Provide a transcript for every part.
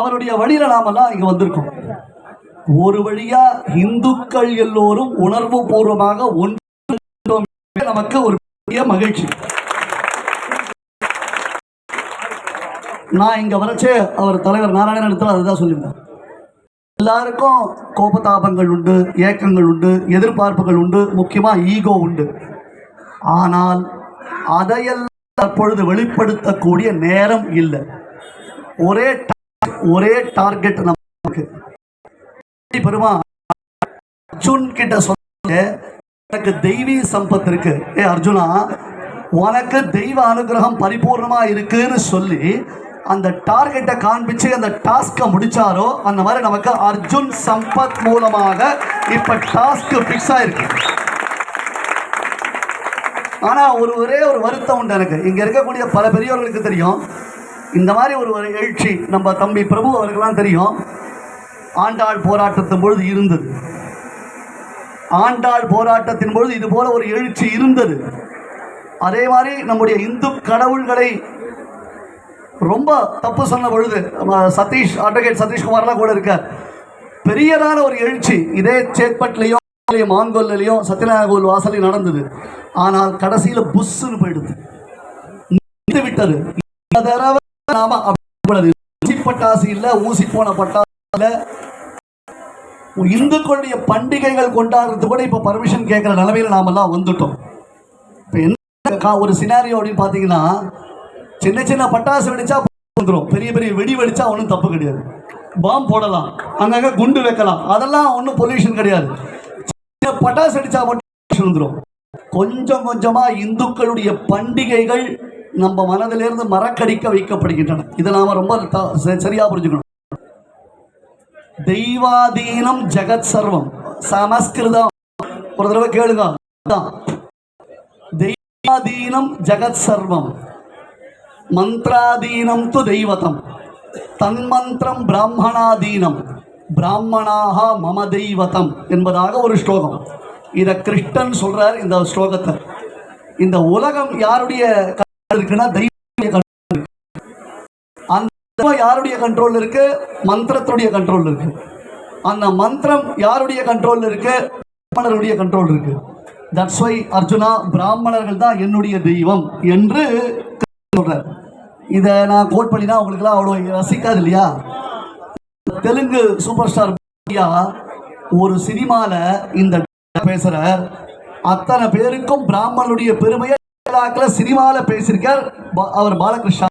அவருடைய வழியில நாமெல்லாம் இங்க வந்திருக்கோம். ஒரு வழியா இந்துக்கள் எல்லோரும் உணர்வு பூர்வமாக ஒன்று நமக்கு ஒரு பெரிய மகிழ்ச்சி. நான் இங்க வரச்சே அவர் தலைவர் நாராயணன் இடத்துல அதுதான் சொல்லியிருந்தேன். எல்லாருக்கும் கோபதாபங்கள் உண்டு ஏக்கங்கள் உண்டு எதிர்பார்ப்புகள் உண்டு முக்கியமா ஈகோ உண்டு. ஆனால் அதையெல்லாம் தற்பொழுது வெளிப்படுத்தக்கூடிய நேரம் இல்லை. ஒரே ஒரே டார்கெட் நமக்கு. பெருமா? அர்ஜுன் கிட்ட சொன்ன எனக்கு தெய்வீ சம்பத் இருக்கு. ஏ அர்ஜுனா உனக்கு தெய்வ அனுகிரகம் பரிபூர்ணமா இருக்குன்னு சொல்லி அந்த டார்கெட்டை காண்பிச்சு அந்த டாஸ்கை முடிச்சாரோ அந்த மாதிரி நமக்கு அர்ஜுன் சம்பத் மூலமாக இப்ப டாஸ்க் ஃபிக்ஸ் ஆயிருக்கு. ஆனா ஒரு ஒரே ஒரு வருத்தம் உண்டு எனக்கு. இங்க இருக்கக்கூடிய பல பெரியவர்களுக்கு தெரியும் இந்த மாதிரி ஒரு ஒரு எழுச்சி நம்ம தம்பி பிரபு அவர்கள்லாம் தெரியும். ஆண்டாள் போராட்டத்தின் பொழுது இருந்தது. ஆண்டாள் போராட்டத்தின் பொழுது இது போல ஒரு எழுச்சி இருந்தது. அதே மாதிரி நம்முடைய இந்து கடவுள்களை ரொம்ப தப்பு சொன்ன பொழுது சதீஷ் அட்வொகேட் சதீஷ்குமார்லாம் கூட இருக்க பெரியதான ஒரு எழுச்சி இதே சேத்பட்லேயும் மான்கொல்லையும் சத்யநாராயண கோவில் வாசலையும் நடந்தது. ஆனால் கடைசியில் புஷ்ஷுன்னு போயிடுது. விட்டது தடவை நாம அப்படி ஊசி பட்டாசு இல்லை ஊசி போன பட்டாசு இந்துக்களுடைய பண்டிகைகள் கொண்டாடுறது கூட இப்போ பர்மிஷன் கேட்குற நிலமையில நாமெல்லாம் வந்துட்டோம். இப்போ என்ன ஒரு சினாரியோ அப்படின்னு பார்த்தீங்கன்னா சின்ன சின்ன பட்டாசு வெடிச்சா வந்துடும் பெரிய பெரிய வெடி வெடிச்சா ஒன்றும் தப்பு கிடையாது. பாம் போடலாம். அங்கங்கே குண்டு வைக்கலாம். அதெல்லாம் ஒன்றும் பொல்யூஷன் கிடையாது. சின்ன பட்டாசு வெடிச்சா மட்டும் வந்துடும் கொஞ்சம் கொஞ்சமா இந்துக்களுடைய பண்டிகைகள் நம்ம மனதிலிருந்து மறக்கடிக்க வைக்கப்படுகின்றன. இதை நாம ரொம்ப சரியாக சரியா புரிஞ்சுக்கணும். தெய்வாதீனம் ஜெகத் சர்வம். சமஸ்கிருதம். ஒரு தடவை கேளுங்க. தெய்வாதீனம் ஜெகத் சர்வம். மந்திராதீனம் து தெய்வதம். தன்மந்திரம் பிராமணாதீனம். பிராமணாக மம தெய்வதம் என்பதாக ஒரு ஸ்லோகம். இதை கிருஷ்ணன் சொல்றார் இந்த ஸ்லோகத்தை. இந்த உலகம் யாருடைய இருக்குன்னா தெய்வ அந்த யாருடைய கண்ட்ரோல் இருக்கு? மந்திரத்துடைய கண்ட்ரோல் இருக்கு. அந்த மந்திரம் யாருடைய கண்ட்ரோல் இருக்கு? பிராமணருடைய கண்ட்ரோல் இருக்கு. தட்ஸ் வை அர்ஜுனா பிராமணர்கள் தான் என்னுடைய தெய்வம் என்று சொல்றார். இதை நான் கோட் பண்ணினா உங்களுக்குலாம் அவ்வளோ ரசிக்காது இல்லையா? தெலுங்கு சூப்பர் ஸ்டார் ஒரு சினிமால இந்த பேசுகிற அத்தனை பேருக்கும் பிராமணனுடைய பெருமையை விழாக்கில் சினிமாவில் பேசியிருக்கார் அவர் பாலகிருஷ்ணா.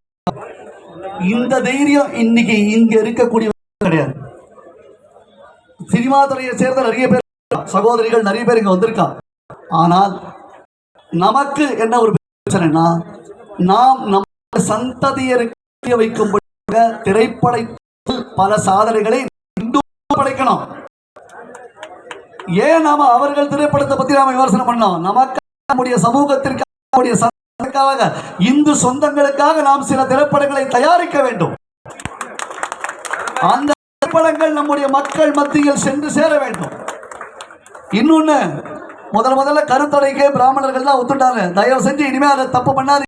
இந்த தைரியம் இன்னைக்கு இங்க இருக்கக்கூடிய கிடையாது. சினிமா துறையை சேர்ந்த நிறைய பேர் சகோதரிகள் நிறைய பேர் இங்க வந்திருக்கா ஆனால் நமக்கு என்ன ஒரு பிரச்சனைனா நாம் நம்ம சந்ததியருக்கு புரிய வைக்கும்படியாக திரைப்படத்தில் பல சாதனைகளை படைக்கணும். ஏன் நாம அவர்கள் திரைப்படத்தை பத்தி நாம விமர்சனம் பண்ணோம்? நமக்கு நம்முடைய சமூகத்திற்கு நம்முடைய இந்து சொந்தங்களுக்காக நாம் சில திரைப்படங்களை தயாரிக்க வேண்டும். அந்த திரைப்படங்கள் நம்முடைய மக்கள் மத்தியில் சென்று சேர வேண்டும். இன்னொன்னு முதல் முதல்ல கருத்தடைக்கே பிராமணர்கள் தான் ஒத்துட்டாங்க. தயவு செஞ்சு இனிமே அதை தப்பு பண்ணாது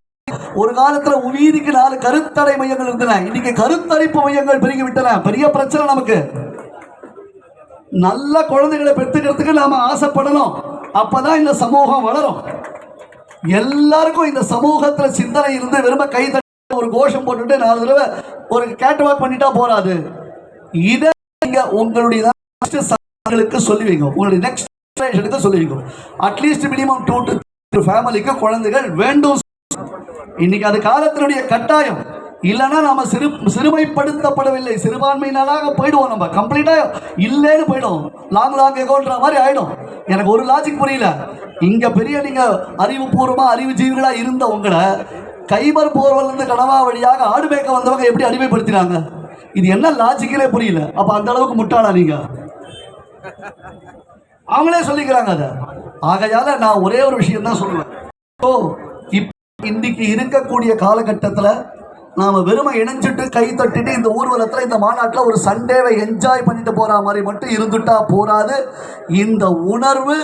ஒரு காலத்துல உயிருக்கு நாலு கருத்தடை மையங்கள் இருந்தன. இன்னைக்கு கருத்தரிப்பு மையங்கள் பெருகி விட்டன பெரிய பிரச்சனை நமக்கு. நல்ல குழந்தைகளை பெற்றுக்கிறதுக்கு நாம ஆசைப்படணும். அப்பதான் இந்த சமூகம் வளரும். எல்லாருக்கும் இந்த சமூகத்துல சிந்தனை இருந்து வெறும கை தட்டி ஒரு கோஷம் போட்டுட்டு நாலு தடவை ஒரு கேட்வாக் பண்ணிட்டா போறாது. இதை நீங்க உங்களுடைய சொல்லி வைங்க. உங்களுடைய நெக்ஸ்ட் ஜெனரேஷனுக்கு சொல்லி வைங்க. அட்லீஸ்ட் மினிமம் டூ டு ஃபேமிலிக்கு குழந்தைகள் வேண்டும். இன்னைக்கு அது காலத்தினுடைய கட்டாயம். இல்லைன்னா நம்ம சிறு சிறுமைப்படுத்தப்படவில்லை. சிறுபான்மையினராக போயிடுவோம் நம்ம. கம்ப்ளீட்டாக இல்லைன்னு போயிடும். லாங் லாங் எகோன்ற மாதிரி ஆயிடும். எனக்கு ஒரு லாஜிக் புரியல. இங்கே பெரிய நீங்கள் அறிவுபூர்வமாக அறிவு ஜீவிகளா இருந்த உங்களை கைபர் போர்வலேருந்து கனவா வழியாக ஆடு மேய்க்க வந்தவங்க எப்படி அடிமைப்படுத்தினாங்க? இது என்ன லாஜிக்கலே புரியல. அப்போ அந்த அளவுக்கு முட்டாளா நீங்கள் அவங்களே சொல்லிக்கிறாங்க அதை. ஆகையால் நான் ஒரே ஒரு விஷயம் தான் சொல்லுவேன். ஓ இப் இன்னைக்கு இருக்கக்கூடிய காலகட்டத்தில் நாம வெறுமை இணைஞ்சிட்டு கை தட்டிட்டு இந்த ஊர்வலத்தில் இந்த மாநாட்டில் ஒரு சண்டேவை என்ஜாய் பண்ணிட்டு போற மாதிரி மட்டும் இருந்துட்டா போராது இந்த உணர்வு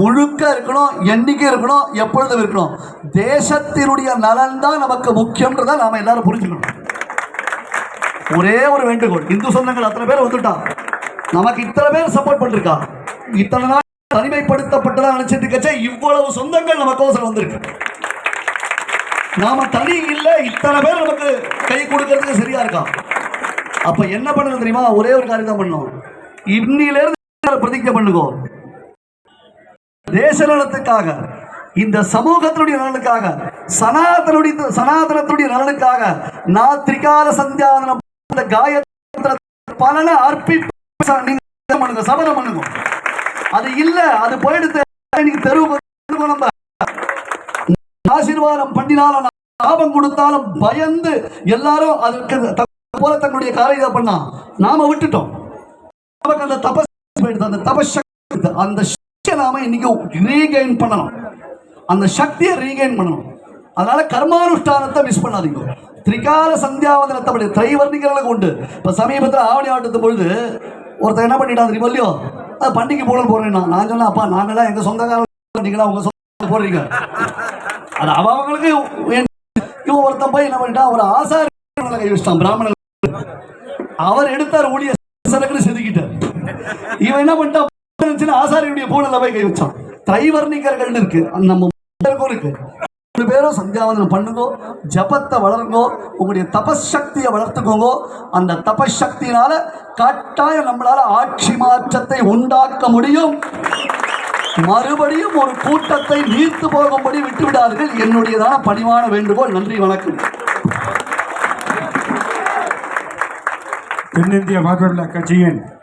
முழுக்க இருக்கணும் என்னைக்கு இருக்கணும் எப்பொழுதும் இருக்கணும். தேசத்தினுடைய நலன் தான் நமக்கு முக்கியன்றதை நாம எல்லாரும் புரிஞ்சுக்கணும். ஒரே ஒரு வேண்டுகோள். இந்து சொந்தங்கள் அத்தனை பேர் வந்துட்டான் நமக்கு இத்தனை பேர் சப்போர்ட் பண்ணிருக்கா. இத்தனை நாள் தனிமைப்படுத்தப்பட்டதா நினைச்சிட்டு இருக்கச்சே இவ்வளவு சொந்தங்கள் நமக்கோசரம் வந்திருக்கு. நாம தனி இல்ல. இத்தனை பேர் நமக்கு கை கொடுக்கறதுக்கு சரியா இருக்கும் அப்ப என்ன பண்ணுங்க தெரியுமா? ஒரே ஒரு காரியம் தான் பண்ணோம் இன்னிலிருந்து பிரதிஜை பண்ணுங்க. தேச நலத்துக்காக இந்த சமூகத்தினுடைய நலனுக்காக சனாதனுடைய சனாதனத்துடைய நலனுக்காக நான் திரிகால சந்தியாதனம் அந்த காயத்ர பலனை அர்ப்பிப்பு நீங்க பண்ணுங்க சபதம் பண்ணுங்க. அது இல்ல அது போயிடுத்து நீங்க தெருவுக்கு ஆசீர்வாதம் பண்ணினாலும் லாபம் கொடுத்தாலும் பயந்து எல்லாரும் அதுக்கு தக்க போல தன்னுடைய காரியத்தை பண்ணா. நாம விட்டுட்டோம். நமக்கு அந்த தபஸ் போயிடுது. அந்த தபஸ் அந்த சக்தியை நாம இன்னைக்கு ரீகெயின் பண்ணணும். அந்த சக்தியை ரீகெயின் பண்ணணும். அதனால கர்மானுஷ்டானத்தை மிஸ் பண்ணாதீங்க. திரிகால சந்தியாவதனத்தை படி திரைவர்ணிகளுக்கு உண்டு. இப்போ சமீபத்தில் ஆவணி ஆட்டத்து பொழுது ஒருத்தர் என்ன பண்ணிட்டான் தெரியுமா இல்லையோ? அது பண்டிகை போல போறேன் நான் சொன்னேன் அப்பா நாங்களாம் எங்க சொந்தக்காரங்க உங்க சொந்த போடுறீங்க? அது அவங்களுக்கு இவன் ஒருத்தன் போய் என்ன பண்ணிட்டான்? ஒரு ஆசாரி கை பிராமணன். அவர் எடுத்தார் ஊழிய சரக்குன்னு செதுக்கிட்டார். இவன் என்ன பண்ணிட்டான்? ஆசாரியுடைய பூனல போய் கை வச்சான். திரைவர்ணிகர்கள் இருக்கு. அந்த நம்ம இருக்கு. மூணு பேரும் சந்தியாவதனம் பண்ணுங்கோ ஜபத்தை வளருங்கோ உங்களுடைய தபசக்தியை வளர்த்துக்கோங்கோ. அந்த தபசக்தியினால கட்டாயம் நம்மளால ஆட்சி மாற்றத்தை உண்டாக்க முடியும். மறுபடியும் ஒரு கூட்டத்தை நீர்த்து போகும்படி விட்டுவிடாதீர்கள். என்னுடையதான பணிவான வேண்டுகோள். நன்றி வணக்கம். தென்னிந்திய மாதவில்லா கட்சியின்